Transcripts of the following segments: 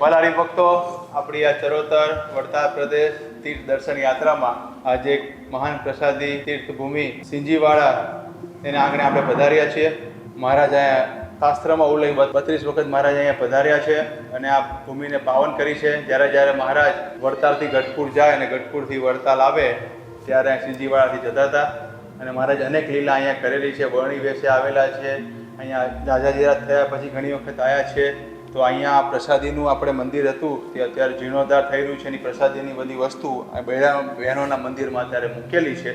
મલારી ભક્તો, આપણી આ ચરોતર, વડતાલ પ્રદેશ તીર્થ દર્શન યાત્રામાં આજે એક મહાન પ્રસાદી તીર્થભૂમિ સિંજીવાળા એને આંગણે આપણે પધાર્યા છીએ. મહારાજ અહીંયા શાસ્ત્રમાં ઉલ્લેખ બત્રીસ વખત મહારાજ અહીંયા પધાર્યા છે અને આ ભૂમિને પાવન કરી છે. જ્યારે જ્યારે મહારાજ વડતાલથી ગઢપુર જાય અને ગઢપુરથી વડતાલ આવે, ત્યારે સિંજીવાળાથી જતા હતા. અને મહારાજ અનેક લીલા અહીંયા કરેલી છે, વર્ણી વેશે આવેલા છે. અહીંયા દાદાજીરા થયા પછી ઘણી વખત આવ્યા છે. તો અહીંયા પ્રસાદીનું આપણે મંદિર હતું, તે અત્યારે જીર્ણોદ્ધાર થઈ રહ્યું છે, એની પ્રસાદીની બધી વસ્તુ બહેરા, બહેનોના મંદિરમાં અત્યારે મૂકેલી છે.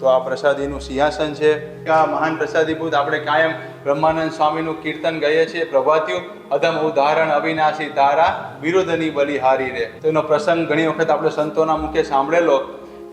તો આ પ્રસાદીનું સિંહાસન છે. આ મહાન પ્રસાદીભૂત આપણે કાયમ બ્રહ્માનંદ સ્વામીનું કીર્તન ગઈએ છીએ. પ્રભાત્યું અધમ ઉદાહરણ અવિનાશી તારા વિરુદ્ધની બલિહારી રે. તો એનો પ્રસંગ ઘણી વખત આપણે સંતોના મુખે સાંભળેલો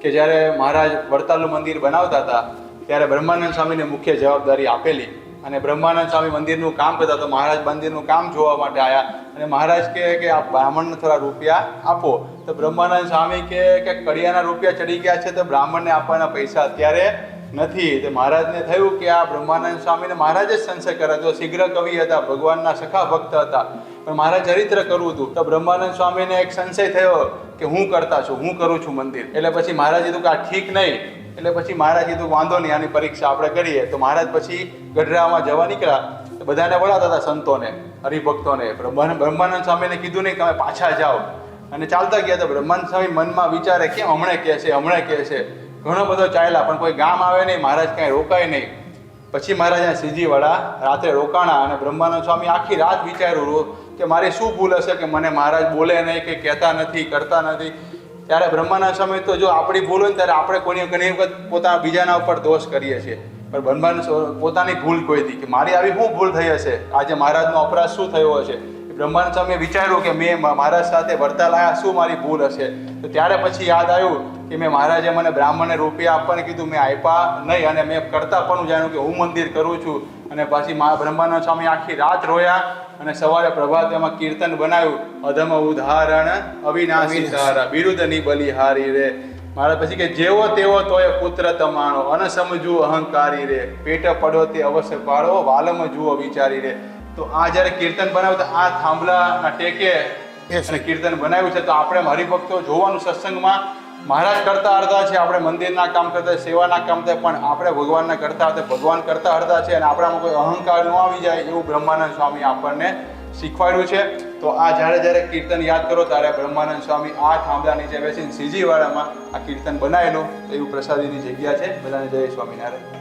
કે જ્યારે મહારાજ વડતાલનું મંદિર બનાવતા હતા, ત્યારે બ્રહ્માનંદ સ્વામીને મુખ્ય જવાબદારી આપેલી. અને બ્રહ્માનંદ સ્વામી મંદિરનું કામ કરતા તો મહારાજ મંદિરનું કામ જોવા માટે આવ્યા અને મહારાજ કહે કે આ બ્રાહ્મણને થોડા રૂપિયા આપો. તો બ્રહ્માનંદ સ્વામી કહે કે કડિયાના રૂપિયા ચડી ગયા છે તો બ્રાહ્મણને આપવાના પૈસા અત્યારે નથી. તો મહારાજને થયું કે આ બ્રહ્માનંદ સ્વામીને મહારાજ જ સંશય કરે. તો શીઘ્ર કવિ હતા, ભગવાનના સખા ભક્ત હતા. પણ મારા ચરિત્ર કરવું હતું. તો બ્રહ્માનંદ સ્વામીને એક સંશય થયો કે હું કરતા છું, હું કરું છું મંદિર. એટલે પછી મહારાજ કીધું કે આ ઠીક નહીં. એટલે પછી મહારાજ કીધું, વાંધો નહીં, આની પરીક્ષા આપણે કરીએ. તો મહારાજ પછી ગઢડામાં જવા નીકળ્યા. બધાને બોલાવતા હતા સંતોને, હરિભક્તોને. બ્રહ્માનંદ સ્વામીને કીધું નહીં કે તમે પાછા જાઓ. અને ચાલતા ગયા તો બ્રહ્માનંદ સ્વામી મનમાં વિચારે કે હમણે કહે છે, હમણે કહે છે. ઘણો બધો ચાલ્યા, પણ કોઈ ગામ આવે નહીં, મહારાજ કાંઈ રોકાય નહીં. પછી મહારાજ અહીંયા શ્રીજીવાડા રાત્રે રોકાણા અને બ્રહ્માનંદ સ્વામી આખી રાત વિચાર્યું કે મારી શું ભૂલ હશે કે મને મહારાજ બોલે નહીં કે કહેતા નથી, કરતા નથી. ત્યારે બ્રહ્માના સમય તો જો આપણી ભૂલ હોય ને ત્યારે આપણે કોઈની ઘણી વખત પોતાના બીજાના ઉપર દોષ કરીએ છીએ. પણ બ્રહ્માનંદ પોતાની ભૂલ કોઈ હતી કે મારી આવી શું ભૂલ થઈ હશે? આજે મહારાજનો અપરાધ શું થયો હશે? બ્રહ્માનંદ સ્વામીએ વિચાર્યું કે મેં મહારાજ સાથે વર્તા લાયા, શું મારી ભૂલ હશે? તો ત્યારે પછી યાદ આવ્યું કે મેં મહારાજે મને બ્રાહ્મણને રૂપિયા આપવાને કીધું, મેં આપ્યા નહીં અને મેં કરતા પણ જાણ્યું કે હું મંદિર કરું છું. અને પછી મા બ્રહ્માનંદ સ્વામી આખી રાત રોયા. અને સવારે પ્રભાત એમાં કીર્તન બનાવ્યું. અધમ ઉદાહરણ અવિનાશી સહારા બિરુદની બલિહારી રે. મારા પછી કે જેવો તેવો તો એ પુત્ર તમારો અને સમજવું અહંકારી રે. પેટ પડો તે અવશ્ય પાડો વાલમ જુઓ વિચારી રે. તો આ જ્યારે કીર્તન બનાવ્યું તો આ થાંભલાના ટેકે કીર્તન બનાવ્યું છે તો આપણે હરિભક્તો જોવાનું સત્સંગમાં મહારાજ કરતા અડધા છે, આપણે મંદિરના કામ કરતા, સેવાના કામ થાય પણ આપણે ભગવાનના કરતા હતા ભગવાન કરતા અડધા છે અને આપણામાં કોઈ અહંકાર ન આવી જાય એવું બ્રહ્માનંદ સ્વામી આપણને શીખવાડ્યું છે. તો આ જ્યારે જ્યારે કીર્તન યાદ કરો, ત્યારે બ્રહ્માનંદ સ્વામી આ થાંભલા નીચે બેસીને સીજીવાળામાં આ કીર્તન બનાવેલું તો એવું પ્રસાદીની જગ્યા છે. બધાને જય સ્વામિનારાયણ.